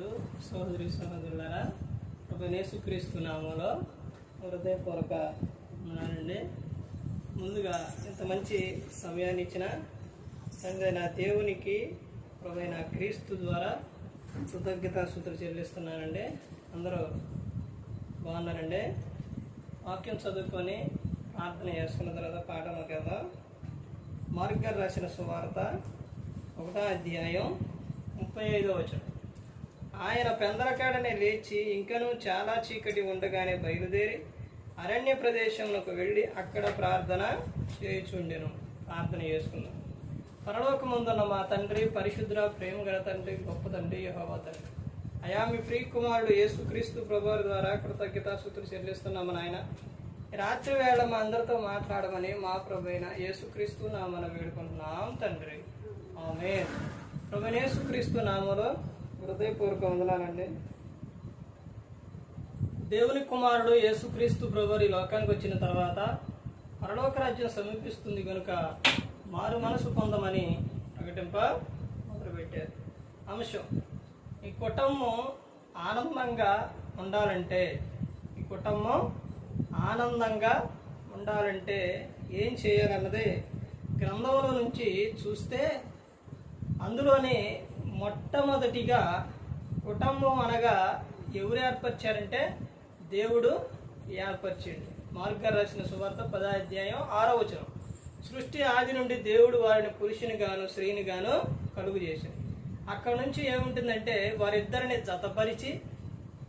సహోదరి సహోదరులారా ఒక నేసుక్రీస్తు నామంలో హృదయపూర్వక ఉన్నానండి ముందుగా ఇంత మంచి సమయాన్ని ఇచ్చిన తండ్రి నా దేవునికి ప్రభైన క్రీస్తు ద్వారా కృతజ్ఞతాసూత్రులు చెల్లిస్తున్నానండి. అందరూ బాగున్నారండి? వాక్యం చదువుకొని ప్రార్థన చేసుకున్న తర్వాత పాఠంలోకి వెళ్దాం. మార్గర్ రాసిన సువార్త ఒకటో అధ్యాయం ముప్పై ఐదో వచనం. ఆయన పెందలకాడనే లేచి ఇంకనూ చాలా చీకటి ఉండగానే బయలుదేరి అరణ్య ప్రదేశంలోకి వెళ్ళి అక్కడ ప్రార్థన చేయుచుండెను. ప్రార్థన చేసుకుందాం. పరలోకముందున్న మా తండ్రి పరిశుద్ర ప్రేమ గల తండ్రి గొప్ప తండ్రి యహోవా తండ్రి. అయా మీ ప్రియ కుమారుడు యేసుక్రీస్తు ప్రభువారి ద్వారా కృతజ్ఞతాసుతులు చెల్లిస్తున్నాము నాయన. రాత్రి వేళ మా అందరితో మాట్లాడమని మా ప్రభు అయిన యేసుక్రీస్తు నామన వేడుకుంటున్నాం తండ్రి. ఆమె ప్రభు యేసుక్రీస్తు నామలో హృదయపూర్వక వందనాలండి. దేవుని కుమారుడు యేసుక్రీస్తు ప్రభువారు ఈ లోకానికి వచ్చిన తర్వాత పరలోక రాజ్యం సమీపిస్తుంది కనుక మారు మనసు పొందమని ప్రకటింప మొదలుపెట్టారు. అంశం ఈ కుటుంబం ఆనందంగా ఉండాలంటే ఈ కుటుంబం ఆనందంగా ఉండాలంటే ఏం చేయాలన్నది గ్రంథంలో నుంచి చూస్తే అందులోనే మొట్టమొదటిగా కుటుంబం అనగా ఎవరు ఏర్పరిచారంటే దేవుడు ఏర్పరిచిండు. మార్గర్ రాసిన సువార్త పదాధ్యాయం ఆరో వచనం. సృష్టి ఆది నుండి దేవుడు వారిని పురుషుని గాను స్త్రీని గాను కలుగు చేశాడు. అక్కడ నుంచి ఏముంటుందంటే వారిద్దరిని జతపరిచి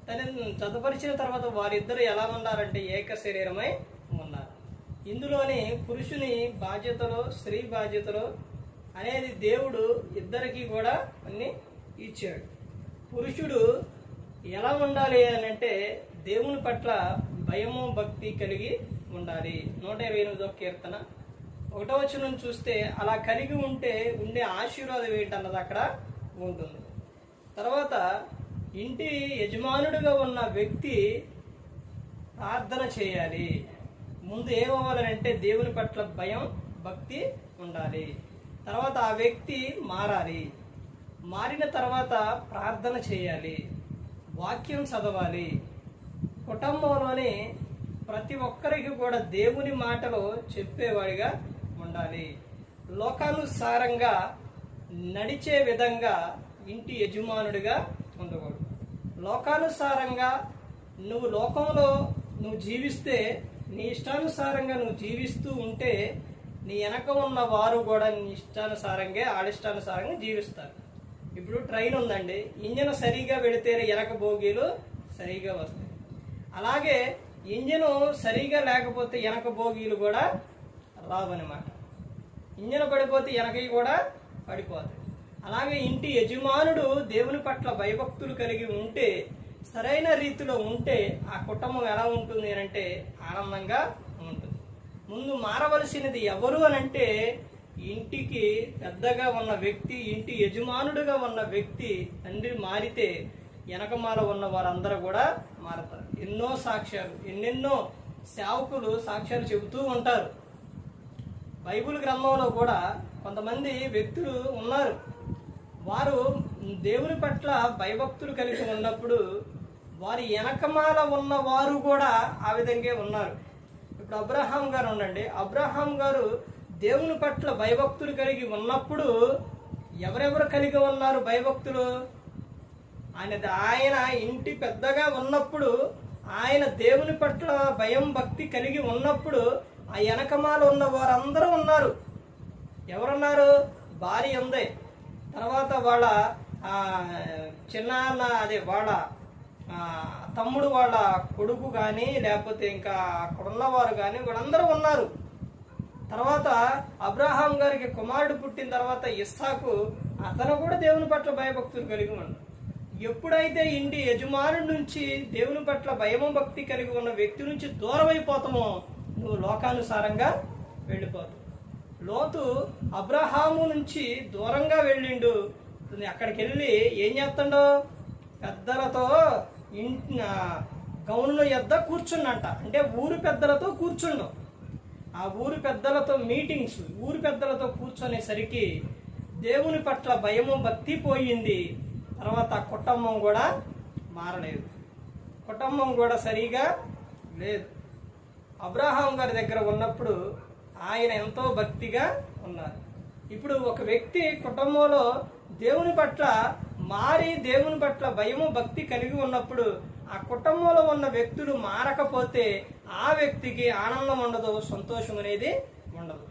తన జతపరిచిన తర్వాత వారిద్దరు ఎలా ఉన్నారంటే ఏక శరీరమై ఉన్నారు. ఇందులోని పురుషుని బాధ్యతలో స్త్రీ బాధ్యతలు అనేది దేవుడు ఇద్దరికి కూడా అన్ని ఇచ్చాడు. పురుషుడు ఎలా ఉండాలి అని అంటే దేవుని పట్ల భయము భక్తి కలిగి ఉండాలి. నూట ఇరవై ఎనిమిదో కీర్తన. ఒకటో వచనం చూస్తే అలా కలిగి ఉంటే ఉండే ఆశీర్వాదం ఏంటన్నది అక్కడ ఉంటుంది. తర్వాత ఇంటి యజమానుడిగా ఉన్న వ్యక్తి ప్రార్థన చేయాలి. ముందు ఏమవ్వాలంటే దేవుని పట్ల భయం భక్తి ఉండాలి. తర్వాత ఆ వ్యక్తి మారాలి. మారిన తర్వాత ప్రార్థన చేయాలి. వాక్యం చదవాలి. కుటుంబంలోని ప్రతి ఒక్కరికి కూడా దేవుని మాటలు చెప్పేవాడిగా ఉండాలి. లోకానుసారంగా నడిచే విధంగా ఇంటి యజమానుడిగా ఉండకూడదు. లోకానుసారంగా నువ్వు లోకంలో నువ్వు జీవిస్తే నీ ఇష్టానుసారంగా నువ్వు జీవిస్తూ ఉంటే నీ వెనక ఉన్న వారు కూడా నీ ఇష్టానుసారంగా ఆడిష్టానుసారంగా జీవిస్తారు. ఇప్పుడు ట్రైన్ ఉందండి. ఇంజన్ సరిగా పెడితేనే వెనక బోగీలు సరిగా వస్తాయి. అలాగే ఇంజను సరిగా లేకపోతే వెనక బోగీలు కూడా రావన్నమాట. ఇంజన్ పడిపోతే వెనకవి కూడా పడిపోతాయి. అలాగే ఇంటి యజమానుడు దేవుని పట్ల భయభక్తులు కలిగి ఉంటే సరైన రీతిలో ఉంటే ఆ కుటుంబం ఎలా ఉంటుంది అంటే ఆనందంగా ముందు మారవలసినది ఎవరు అని అంటే ఇంటికి పెద్దగా ఉన్న వ్యక్తి ఇంటి యజమానుడిగా ఉన్న వ్యక్తి తండ్రి మారితే వెనకమాల ఉన్న వారందరూ కూడా మారతారు. ఎన్నో సాక్ష్యాలు ఎన్నెన్నో సేవకులు సాక్ష్యాలు చెబుతూ ఉంటారు. బైబిల్ గ్రంథంలో కూడా కొంతమంది వ్యక్తులు ఉన్నారు. వారు దేవుని పట్ల భయభక్తులు కలిగి ఉన్నప్పుడు వారి వెనకమాల ఉన్న వారు కూడా ఆ విధంగా ఉన్నారు. ఇప్పుడు అబ్రహాం గారు ఉండండి. అబ్రహాం గారు దేవుని పట్ల భయభక్తులు కలిగి ఉన్నప్పుడు ఎవరెవరు కలిగి ఉన్నారు భయభక్తులు? ఆయన ఆయన ఇంటి పెద్దగా ఉన్నప్పుడు ఆయన దేవుని పట్ల భయం భక్తి కలిగి ఉన్నప్పుడు ఆ వెనకమాల ఉన్న వారందరూ ఉన్నారు. ఎవరున్నారు? భార్య ఉంది. తర్వాత వాళ్ళ ఆ, చిన్నాన్న అదే వాళ్ళ తమ్ముడు వాళ్ళ కొడుకు కానీ లేకపోతే ఇంకా అక్కడ ఉన్నవారు కానీ వాళ్ళందరూ ఉన్నారు. తర్వాత అబ్రహాం గారికి కుమారుడు పుట్టిన తర్వాత ఇస్సాకు అతను కూడా దేవుని పట్ల భయభక్తులు కలిగి ఉన్నాడు ఎప్పుడైతే ఇంటి యజమానుడి నుంచి దేవుని పట్ల భయము భక్తి కలిగి ఉన్న వ్యక్తి నుంచి దూరం అయిపోతామో నువ్వు లోకానుసారంగా వెళ్ళిపోతావు. లోతు అబ్రహాము నుంచి దూరంగా వెళ్ళిండు. అక్కడికి వెళ్ళి ఏం చేస్తాడో? పెద్దలతో ఇంటి గౌన్లో యొద్ద కూర్చుండంట. అంటే ఊరు పెద్దలతో కూర్చుండు. ఆ ఊరు పెద్దలతో మీటింగ్స్ ఊరు పెద్దలతో కూర్చునేసరికి దేవుని పట్ల భయము భక్తి పోయింది. తర్వాత కుటుంబం కూడా మారలేదు. కుటుంబం కూడా సరిగా లేదు. అబ్రహాం గారి దగ్గర ఉన్నప్పుడు ఆయన ఎంతో భక్తిగా ఉన్నారు. ఇప్పుడు ఒక వ్యక్తి కుటుంబంలో దేవుని పట్ల మారి దేవుని పట్ల భయము భక్తి కలిగి ఉన్నప్పుడు ఆ కుటుంబంలో ఉన్న వ్యక్తులు మారకపోతే ఆ వ్యక్తికి ఆనందం ఉండదు సంతోషం అనేది ఉండదు.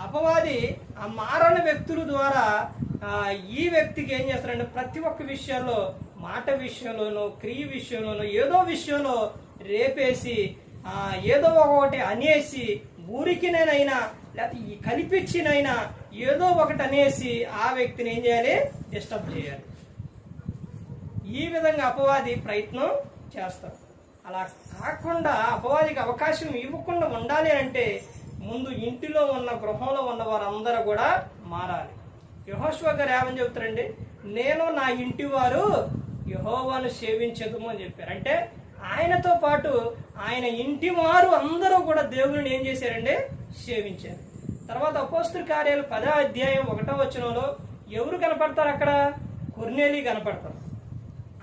అపవాది ఆ మారని వ్యక్తుల ద్వారా ఈ వ్యక్తికి ఏం చేస్తారంటే ప్రతి ఒక్క విషయంలో మాట విషయంలోనూ క్రియ విషయంలోనూ ఏదో విషయంలో రేపేసి ఏదో ఒకటి అనేసి ఊరికి నేనైనా లేకపోతే ఈ కనిపించినైనా ఏదో ఒకటి అనేసి ఆ వ్యక్తిని ఏం చేయాలి? డిస్టర్బ్ చేయాలి. ఈ విధంగా అపవాది ప్రయత్నం చేస్తారు అలా కాకుండా అపవాదికి అవకాశం ఇవ్వకుండా ఉండాలి అంటే ముందు ఇంటిలో ఉన్న గృహంలో ఉన్న వారందరూ కూడా మారాలి. యహోశ్వ గారు ఏమని చెబుతారండి? నేను నా ఇంటి వారు యహోవాను సేవించదుము అని చెప్పారు. అంటే ఆయనతో పాటు ఆయన ఇంటి వారు అందరూ కూడా దేవుని ఏం చేశారండి సేవించారు. తర్వాత అపోస్తుల కార్యాలు పదో అధ్యాయం ఒకటో వచనంలో ఎవరు కనపడతారు అక్కడ? కొర్నేలి కనపడతారు.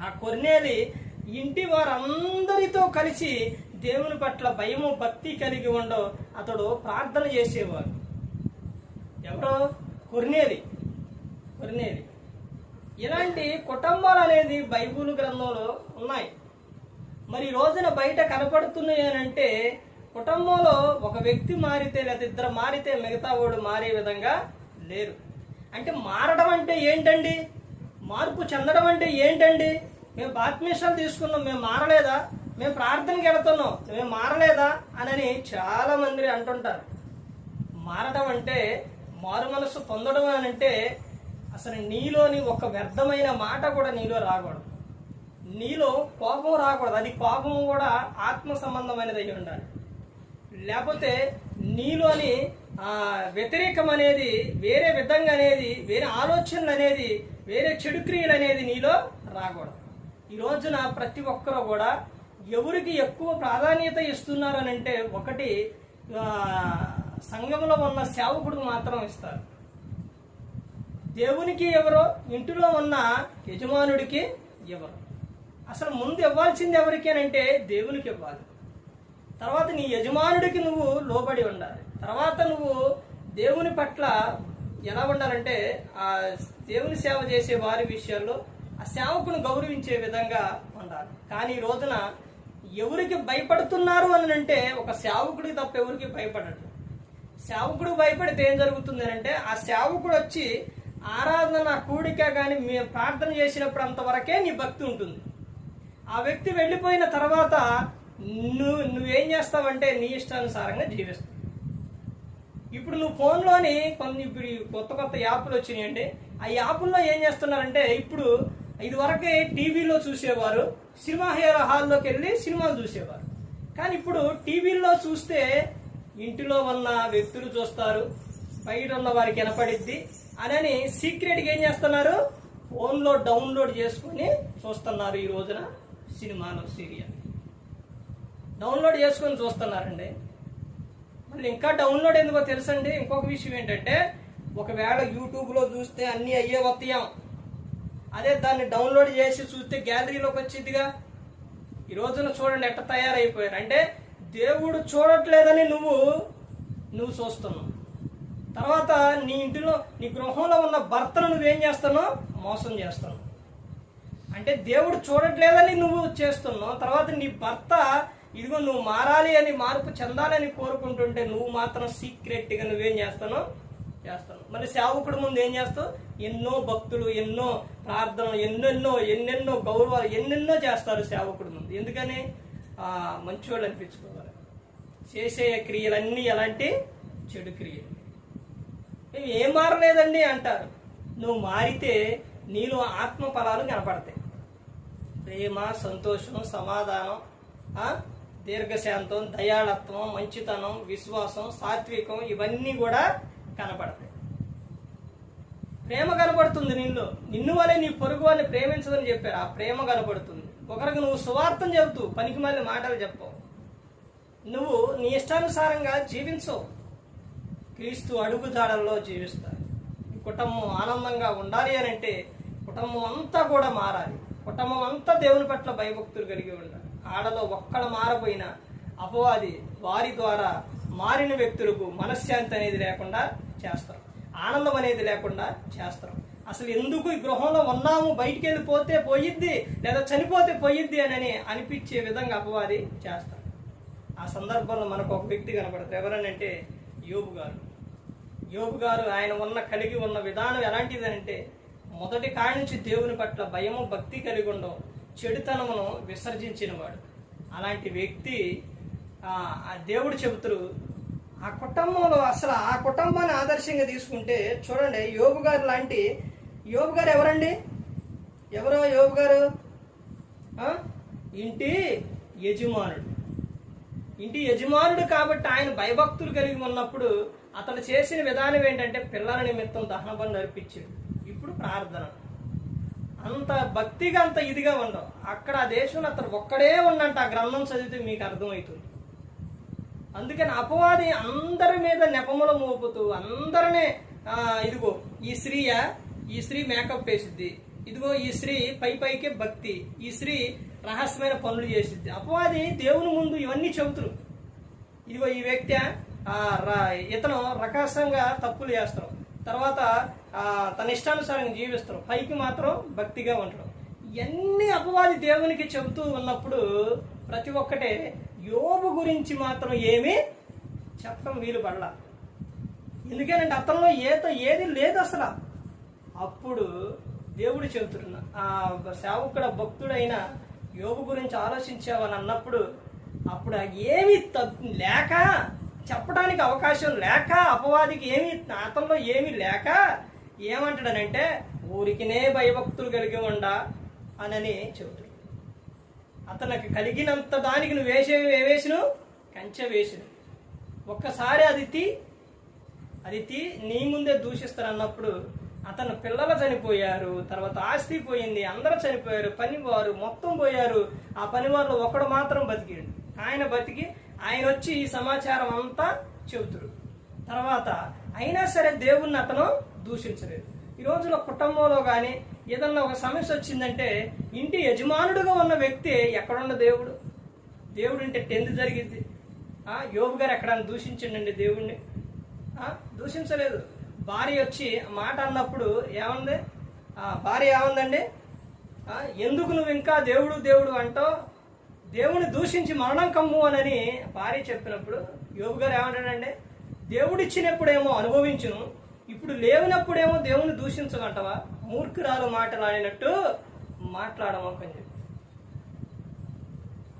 ఆ కొర్నేలి ఇంటి వారందరితో కలిసి దేవుని పట్ల భయము భక్తి కలిగి ఉండో అతడు ప్రార్థన చేసేవాడు. ఎవరో? కొర్నేలి. కొర్నేలి. ఇలాంటి కుటుంబాలు అనేది బైబుల్ గ్రంథంలో ఉన్నాయి. మరి రోజున బయట కనపడుతున్నాయనంటే అంటే కుటుంబంలో ఒక వ్యక్తి మారితే లేదా ఇద్దరు మారితే మిగతా వాడు మారే విధంగా లేరు. అంటే మారడం అంటే ఏంటండి? మార్పు చెందడం అంటే ఏంటండి? మేము బాత్మీషాలు తీసుకున్నాం మేము మారలేదా? మేము ప్రార్థనకి వెళుతున్నాం మేము మారలేదా? అని చాలా మంది అంటుంటారు. మారడం అంటే మారు మనసు పొందడం అని అంటే అసలు నీలోని ఒక వ్యర్థమైన మాట కూడా నీలో రాకూడదు. నీలో కోపం రాకూడదు. అది కోపం కూడా ఆత్మ సంబంధమైనది అయి ఉండాలి. లేకపోతే నీలోని వ్యతిరేకం అనేది వేరే విధంగా అనేది వేరే ఆలోచనలు అనేది వేరే చెడు క్రియలు అనేది నీలో రాకూడదు. ఈ రోజున ప్రతి ఒక్కరూ కూడా ఎవరికి ఎక్కువ ప్రాధాన్యత ఇస్తున్నారు అని అంటే ఒకటి సంఘంలో ఉన్న సేవకుడికి మాత్రం ఇస్తారు. దేవునికి ఎవరో ఇంటిలో ఉన్న యజమానుడికి ఎవరు. అసలు ముందు ఇవ్వాల్సింది ఎవరికేనంటే దేవునికి ఇవ్వాలి. తర్వాత నీ యజమానుడికి నువ్వు లోబడి ఉండాలి. తర్వాత నువ్వు దేవుని పట్ల ఎలా ఉండాలంటే ఆ దేవుని సేవ చేసే వారి విషయాల్లో ఆ సేవకును గౌరవించే విధంగా ఉండాలి. కానీ ఈ రోజున ఎవరికి భయపడుతున్నారు అని అంటే ఒక సేవకుడికి తప్ప ఎవరికి భయపడడు సేవకుడు భయపడితే ఏం జరుగుతుంది అని అంటే ఆ సేవకుడు వచ్చి ఆరాధన కూడిక కానీ మేము ప్రార్థన చేసినప్పుడు అంతవరకే నీ భక్తి ఉంటుంది. ఆ వ్యక్తి వెళ్ళిపోయిన తర్వాత నువ్వు నువ్వేం చేస్తావంటే నీ ఇష్టానుసారంగా జీవిస్తావు ఇప్పుడు నువ్వు ఫోన్లోని కొన్ని ఇప్పుడు కొత్త కొత్త యాప్లు వచ్చినాయండి. ఆ యాప్ల్లో ఏం చేస్తున్నారంటే ఇప్పుడు ఇదివరకే టీవీలో చూసేవారు సినిమా హీరో హాల్లోకి వెళ్ళి సినిమాలు చూసేవారు. కానీ ఇప్పుడు టీవీల్లో చూస్తే ఇంటిలో ఉన్న వ్యక్తులు చూస్తారు బయట ఉన్న వారికి వినపడిద్ది. అని సీక్రెట్గా ఏం చేస్తున్నారు? ఫోన్లో డౌన్లోడ్ చేసుకొని చూస్తున్నారు ఈ రోజున. సినిమాలు సీరియల్. డౌన్లోడ్ చేసుకొని చూస్తున్నారండి. మళ్ళీ ఇంకా డౌన్లోడ్ ఎందుకో తెలుసండి? ఇంకొక విషయం ఏంటంటే ఒకవేళ యూట్యూబ్లో చూస్తే అన్నీ అయ్యే వస్తాయం అదే దాన్ని డౌన్లోడ్ చేసి చూస్తే గ్యాలరీలోకి వచ్చిందిగా ఈ రోజున చూడండి ఎట్ట తయారైపోయారు. అంటే దేవుడు చూడట్లేదని నువ్వు నువ్వు చూస్తున్నావు. తర్వాత నీ ఇంటిలో నీ గృహంలో ఉన్న భర్తను నువ్వేం చేస్తానో మోసం చేస్తాను అంటే దేవుడు చూడట్లేదని నువ్వు చేస్తున్నావు తర్వాత నీ భర్త ఇదిగో నువ్వు మారాలి అని మార్పు చెందాలని కోరుకుంటుంటే నువ్వు మాత్రం సీక్రెట్గా నువ్వేం చేస్తున్నావు చేస్తాను. మరి సేవకుడు ముందు ఏం చేస్తావు? ఎన్నో భక్తులు ఎన్నో ప్రార్థనలు ఎన్నెన్నో ఎన్నెన్నో గౌరవాలు ఎన్నెన్నో చేస్తారు సేవకుడు ముందు. ఎందుకని? మంచివాళ్ళు అనిపించుకోవాలి. చేసే క్రియలన్నీ ఎలాంటి? చెడు క్రియలు. ఏం మారలేదండి అంటారు. నువ్వు మారితే నీలో ఆత్మ ఫలాలు కనపడతాయి. ప్రేమ సంతోషం సమాధానం దీర్ఘశాంతం దయాళత్వం మంచితనం విశ్వాసం సాత్వికం ఇవన్నీ కూడా కనపడతాయి. ప్రేమ కనపడుతుంది నిన్ను. నిన్ను వలె నీ పొరుగు వాళ్ళని ప్రేమించదని చెప్పారు. ఆ ప్రేమ కనపడుతుంది. ఒకరికి నువ్వు సువార్థం చెబుతూ పనికి మళ్ళీ మాటలు చెప్పవు. నువ్వు నీ ఇష్టానుసారంగా జీవించవు. క్రీస్తు అడుగుదాడల్లో జీవిస్తారు. కుటుంబం ఆనందంగా ఉండాలి అని అంటే కుటుంబం అంతా కూడా మారాలి. కుటుంబం అంతా దేవుని పట్ల భయభక్తులు కలిగి ఉండాలి ఆడలో ఒక్కడ మారపోయిన అపవాది వారి ద్వారా మారిన వ్యక్తులకు మనశ్శాంతి అనేది లేకుండా చేస్తారు. ఆనందం అనేది లేకుండా చేస్తారు. అసలు ఎందుకు ఈ గృహంలో ఉన్నాము? బయటికి వెళ్ళిపోతే పోయిద్ది లేదా చనిపోతే పోయిద్ది అని అనిపించే విధంగా అపవాది చేస్తారు. ఆ సందర్భంలో మనకు ఒక వ్యక్తి కనపడతారు ఎవరనంటే యోబు గారు. యోబు గారు ఆయన ఉన్న కలిగి ఉన్న విధానం ఎలాంటిదంటే మొదటి కాడి నుంచి దేవుని పట్ల భయము భక్తి కలిగి ఉండవు చెడుతనమును విసర్జించినవాడు. అలాంటి వ్యక్తి ఆ దేవుడు చెబుతురు ఆ కుటుంబంలో అసలు ఆ కుటుంబాన్ని ఆదర్శంగా తీసుకుంటే చూడండి యోబు గారు లాంటి యోబు గారు ఎవరండి? ఎవరో యోబు గారు? ఇంటి యజమానుడు. ఇంటి యజమానుడు కాబట్టి ఆయన భయభక్తులు కలిగి ఉన్నప్పుడు అతను చేసిన విధానం ఏంటంటే పిల్లల నిమిత్తం దహన నడిపించాడు అర్పించాడు. ఇప్పుడు ప్రార్థన. అంత భక్తిగా అంత ఇదిగా ఉండవు అక్కడ ఆ దేశంలో అతను ఒక్కడే ఉండంట ఆ గ్రంథం చదివితే మీకు అర్థమవుతుంది. అందుకని అపవాది అందరి మీద నెపముల మోపుతూ అందరినే ఇదిగో ఈ స్త్రీయ ఈ స్త్రీ మేకప్ వేసిద్ది. ఇదిగో ఈ స్త్రీ పై పైకే భక్తి ఈ స్త్రీ రహస్యమైన పనులు చేసిద్ది. అపవాది దేవుని ముందు ఇవన్నీ చెబుతురు. ఇదిగో ఈ వ్యక్తి ఆ, ర- ఇతను రకసంగా తప్పులు చేస్తాం తర్వాత తన ఇష్టానుసారంగా జీవిస్తారు. పైకి మాత్రం భక్తిగా ఉండడం ఇవన్నీ అపవాది దేవునికి చెబుతూ ఉన్నప్పుడు ప్రతి ఒక్కటే యోబు గురించి మాత్రం ఏమీ చెప్పడం వీలు పడలా. ఎందుకేనంటే అతనిలో ఏదో ఏది లేదు అసలు. అప్పుడు దేవుడు చెబుతున్నా ఆ సేవకుడ భక్తుడైన యోగు గురించి ఆలోచించావని అన్నప్పుడు అప్పుడు ఏమీ తప్పు లేక చెప్పడానికి అవకాశం లేక అపవాదికి ఏమి అతనిలో ఏమీ లేక ఏమంటాడనంటే ఊరికినే భయభక్తులు కలిగి ఉండా అనని చెబుతాడు. అతనికి కలిగినంత దానికి నువ్వు వేసే వేసిన? కంచె వేసిన ఒక్కసారి అదితి అదితి నీ ముందే దూషిస్తారు అన్నప్పుడు అతను పిల్లలు చనిపోయారు తర్వాత ఆస్తి పోయింది అందరూ చనిపోయారు పనివారు మొత్తం పోయారు ఆ పనివారిలో ఒకడు మాత్రం బతికాడు. ఆయన బతికి ఆయన వచ్చి ఈ సమాచారం అంతా చెబుతుడు. తర్వాత అయినా సరే దేవుణ్ణి అతను దూషించలేదు. ఈ రోజులో కుటుంబంలో కానీ ఏదన్నా ఒక సమస్య వచ్చిందంటే ఇంటి యజమానుడుగా ఉన్న వ్యక్తి ఎక్కడున్న దేవుడు? దేవుడు అంటే టెన్త్ జరిగింది. యోగు యోబు గారు ఎక్కడన్నా దూషించండి దేవుణ్ణి? దూషించలేదు. భార్య వచ్చి మాట అన్నప్పుడు ఏమంది? భార్య ఏమందండి? ఎందుకు నువ్వు ఇంకా దేవుడు దేవుడు అంటావు? దేవుని దూషించి మరణం కమ్ము అనని భార్య చెప్పినప్పుడు యోగు గారు ఏమంటాడంటే దేవుడిచ్చినప్పుడేమో అనుభవించును ఇప్పుడు లేవినప్పుడేమో దేవుని దూషించగంటవా మూర్ఖురాలు మాటలాడినట్టు మాట్లాడమని చెప్పి.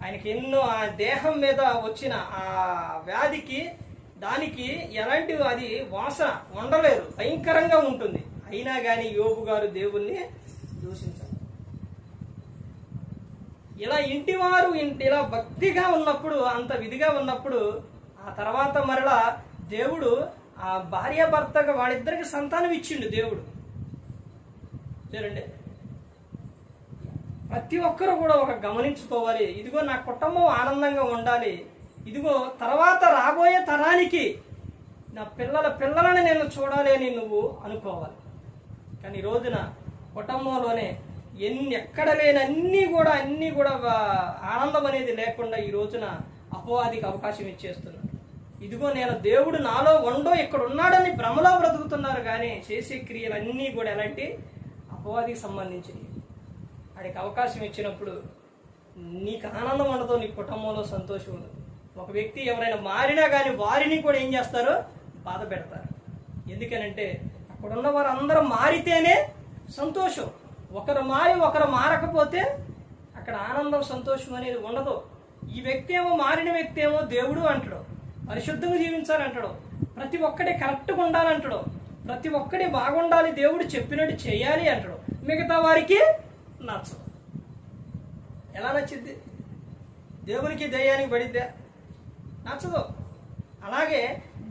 ఆయనకి ఎన్నో ఆ దేహం మీద వచ్చిన ఆ వ్యాధికి దానికి ఎలాంటి అది వాసన ఉండలేదు భయంకరంగా ఉంటుంది. అయినా కానీ యోగు గారు దేవుణ్ణి దూషించారు ఇలా ఇంటివారు ఇంటి ఇలా భక్తిగా ఉన్నప్పుడు అంత విధిగా ఉన్నప్పుడు ఆ తర్వాత మరలా దేవుడు ఆ భార్యాభర్తగా వాళ్ళిద్దరికి సంతానం ఇచ్చిండు దేవుడు. చూడండి. ప్రతి ఒక్కరు కూడా ఒక గమనించుకోవాలి. ఇదిగో నా కుటుంబం ఆనందంగా ఉండాలి. ఇదిగో తర్వాత రాబోయే తరానికి నా పిల్లల పిల్లలని నేను చూడాలి అని నువ్వు అనుకోవాలి. కానీ ఈ రోజున కుటుంబంలోనే ఎన్ని ఎక్కడ లేని అన్నీ కూడా అన్నీ కూడా ఆనందం అనేది లేకుండా ఈ రోజున అపవాదికి అవకాశం ఇచ్చేస్తున్నాడు ఇదిగో నేను దేవుడు నాలో ఉండో ఇక్కడ ఉన్నాడని భ్రమలో బ్రతుకుతున్నారు కానీ చేసే క్రియలు అన్నీ కూడా ఎలాంటి? అపవాదికి సంబంధించినవి. వాడికి అవకాశం ఇచ్చినప్పుడు నీకు ఆనందం ఉండదు నీ కుటుంబంలో సంతోషం ఉండదు. ఒక వ్యక్తి ఎవరైనా మారినా కానీ వారిని కూడా ఏం చేస్తారు? బాధ పెడతారు. ఎందుకనంటే అక్కడ ఉన్న వారందరూ మారితేనే సంతోషం. ఒకరు మారి ఒకరు మారకపోతే అక్కడ ఆనందం సంతోషం అనేది ఉండదు. ఈ వ్యక్తి ఏమో మారిన వ్యక్తి ఏమో దేవుడు అంటాడు. పరిశుద్ధంగా జీవించాలంటాడు ప్రతి ఒక్కటి కరెక్ట్గా ఉండాలంటాడు ప్రతి ఒక్కటి బాగుండాలి దేవుడు చెప్పినట్టు చేయాలి అంటాడు. మిగతా వారికి నచ్చదు. ఎలా నచ్చింది దేవునికి దయ్యానికి పడిద్దా? నచ్చదు. అలాగే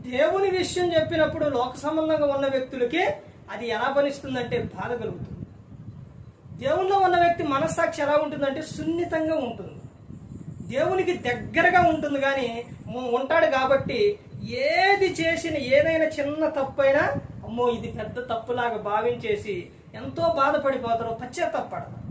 దేవుని విషయం చెప్పినప్పుడు లోక సంబంధంగా ఉన్న వ్యక్తులకి అది ఎలా ఫలిస్తుందంటే బాధ కలుగుతుంది. దేవుల్లో ఉన్న వ్యక్తి మనస్సాక్షి ఎలా ఉంటుందంటే సున్నితంగా ఉంటుంది. దేవునికి దగ్గరగా ఉంటుంది కానీ ఉంటాడు కాబట్టి ఏది చేసిన ఏదైనా చిన్న తప్పు అయినా అమ్మో ఇది పెద్ద తప్పులాగా భావించేసి ఎంతో బాధపడిపోతారో పశ్చాత్తపడతారు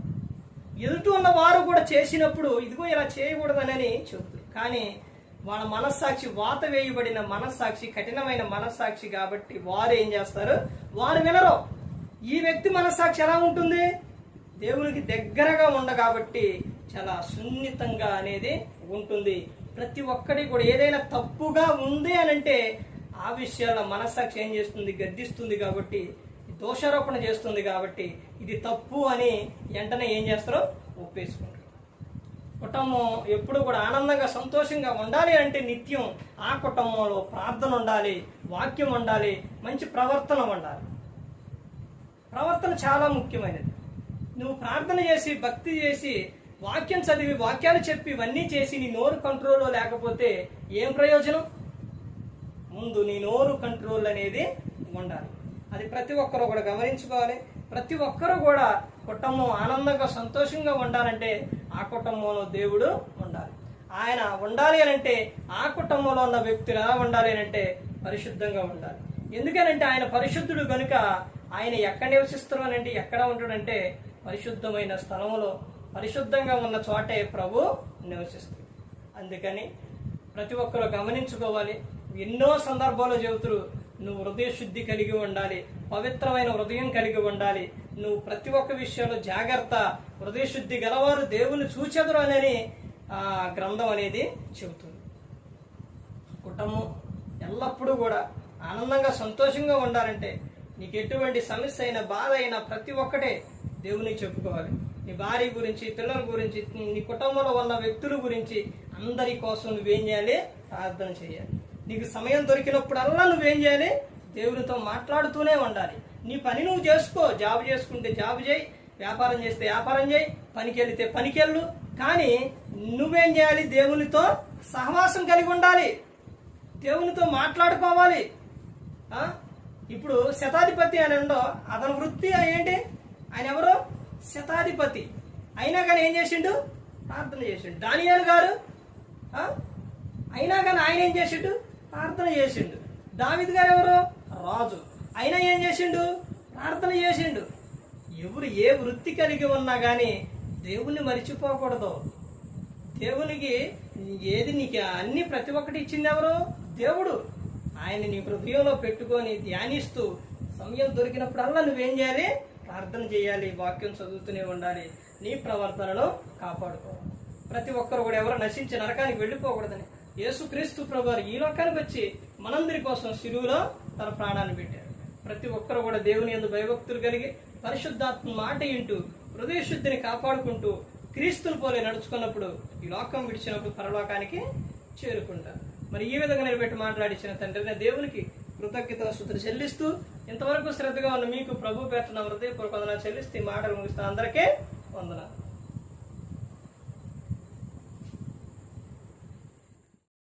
ఎదుటి ఉన్న వారు కూడా చేసినప్పుడు ఇదిగో ఇలా చేయకూడదనని చెబుతారు కానీ వాళ్ళ మనస్సాక్షి వాత వేయబడిన మనస్సాక్షి కఠినమైన మనస్సాక్షి కాబట్టి వారు ఏం చేస్తారు? వారు వినరు. ఈ వ్యక్తి మనస్సాక్షి ఎలా ఉంటుంది? దేవునికి దగ్గరగా ఉండ కాబట్టి చాలా సున్నితంగా అనేది ఉంటుంది. ప్రతి ఒక్కటి కూడా ఏదైనా తప్పుగా ఉంది అని అంటే ఆ విషయాల మనస్సాక్షి ఏం చేస్తుంది? గద్దిస్తుంది కాబట్టి దోషారోపణ చేస్తుంది కాబట్టి ఇది తప్పు అని వెంటనే ఏం చేస్తారో ఒప్పేసుకుంటారు. కుటుంబం ఎప్పుడు కూడా ఆనందంగా సంతోషంగా ఉండాలి అంటే నిత్యం ఆ కుటుంబంలో ప్రార్థన ఉండాలి వాక్యం ఉండాలి మంచి ప్రవర్తన ఉండాలి. ప్రవర్తన చాలా ముఖ్యమైనది. నువ్వు ప్రార్థన చేసి భక్తి చేసి వాక్యం చదివి వాక్యాలు చెప్పి ఇవన్నీ చేసి నీ నోరు కంట్రోల్లో లేకపోతే ఏం ప్రయోజనం? ముందు నీ నోరు కంట్రోల్ అనేది ఉండాలి. అది ప్రతి ఒక్కరు కూడా గమనించుకోవాలి. ప్రతి ఒక్కరు కూడా కుటుంబం ఆనందంగా సంతోషంగా ఉండాలంటే ఆ కుటుంబంలో దేవుడు ఉండాలి. ఆయన ఉండాలి అని అంటే ఆ కుటుంబంలో ఉన్న వ్యక్తులు ఎలా ఉండాలి అని అంటే పరిశుద్ధంగా ఉండాలి. ఎందుకనంటే ఆయన పరిశుద్ధుడు కనుక ఆయన ఎక్కడ నివసిస్తున్నానంటే ఎక్కడ ఉంటాడంటే పరిశుద్ధమైన స్థలంలో పరిశుద్ధంగా ఉన్న చోటే ప్రభు నివసిస్తుంది. అందుకని ప్రతి ఒక్కరు గమనించుకోవాలి. ఎన్నో సందర్భాల్లో చెబుతురు నువ్వు హృదయ శుద్ధి కలిగి ఉండాలి పవిత్రమైన హృదయం కలిగి ఉండాలి. నువ్వు ప్రతి ఒక్క విషయంలో జాగ్రత్త హృదయ శుద్ధి గలవారు దేవుని చూచెదరు అని ఆ గ్రంథం అనేది చెబుతుంది. కుటుంబం ఎల్లప్పుడూ కూడా ఆనందంగా సంతోషంగా ఉండాలంటే నీకు ఎటువంటి సమస్య అయినా బాధ అయినా ప్రతి ఒక్కటే దేవునికి చెప్పుకోవాలి. నీ భార్య గురించి పిల్లల గురించి నీ కుటుంబంలో ఉన్న వ్యక్తుల గురించి అందరి కోసం నువ్వేం చేయాలి? ప్రార్థన చేయాలి. నీకు సమయం దొరికినప్పుడల్లా నువ్వేం చేయాలి? దేవునితో మాట్లాడుతూనే ఉండాలి. నీ పని నువ్వు చేసుకో. జాబ్ చేసుకుంటే జాబ్ చేయి. వ్యాపారం చేస్తే వ్యాపారం చేయి. పనికి వెళితే పనికి వెళ్ళు. కానీ నువ్వేం చేయాలి? దేవునితో సహవాసం కలిగి ఉండాలి. దేవునితో మాట్లాడుకోవాలి. ఇప్పుడు శతాధిపతి అని ఉండో అతని వృత్తి ఏంటి? ఆయన ఎవరు శతాధిపతి. అయినా కానీ ఏం చేసిండు? ప్రార్థన చేసిండు. దానియాలు గారు అయినా కానీ ఆయన ఏం చేసిండు? ప్రార్థన చేసిండు. దావిద్ గారు ఎవరు? రాజు. అయినా ఏం చేసిండు? ప్రార్థన చేసిండు. ఎవరు ఏ వృత్తి కలిగి ఉన్నా కానీ దేవుణ్ణి మరిచిపోకూడదు. దేవునికి ఏది నీకు అన్ని ప్రతి ఒక్కటి ఇచ్చింది ఎవరు? దేవుడు. ఆయన నీ హృదయంలో పెట్టుకొని ధ్యానిస్తూ సమయం దొరికినప్పుడల్లా నువ్వేం చేయాలి? ప్రార్థన చేయాలి వాక్యం చదువుతూనే ఉండాలి. నీ ప్రవర్తనను కాపాడుకోవాలి ప్రతి ఒక్కరు కూడా ఎవరు నశించి నరకానికి వెళ్ళిపోకూడదని. యేసుక్రీస్తు ప్రభు ఈ లోకానికి వచ్చి మనందరి కోసం శిలువులో తన ప్రాణాన్ని పెట్టారు. ప్రతి ఒక్కరు కూడా దేవుని ఎందు భయభక్తులు కలిగి పరిశుద్ధాత్మ మాట ఇంటూ హృదయ శుద్ధిని కాపాడుకుంటూ క్రీస్తులు పోలే నడుచుకున్నప్పుడు ఈ లోకం విడిచినప్పుడు పరలోకానికి చేరుకుంటారు. మరి ఈ విధంగా నిలబెట్టి మాట్లాడించిన తండ్రిని దేవునికి కృతజ్ఞత చెల్లిస్తూ ఇంతవరకు శ్రద్ధగా ఉన్న మీకు ప్రభు పెట్టిన హృదయపూర్వక వందనాలు చెల్లిస్తూ ఈ మాటలు ముగిస్తూ. అందరికీ వందనాలు.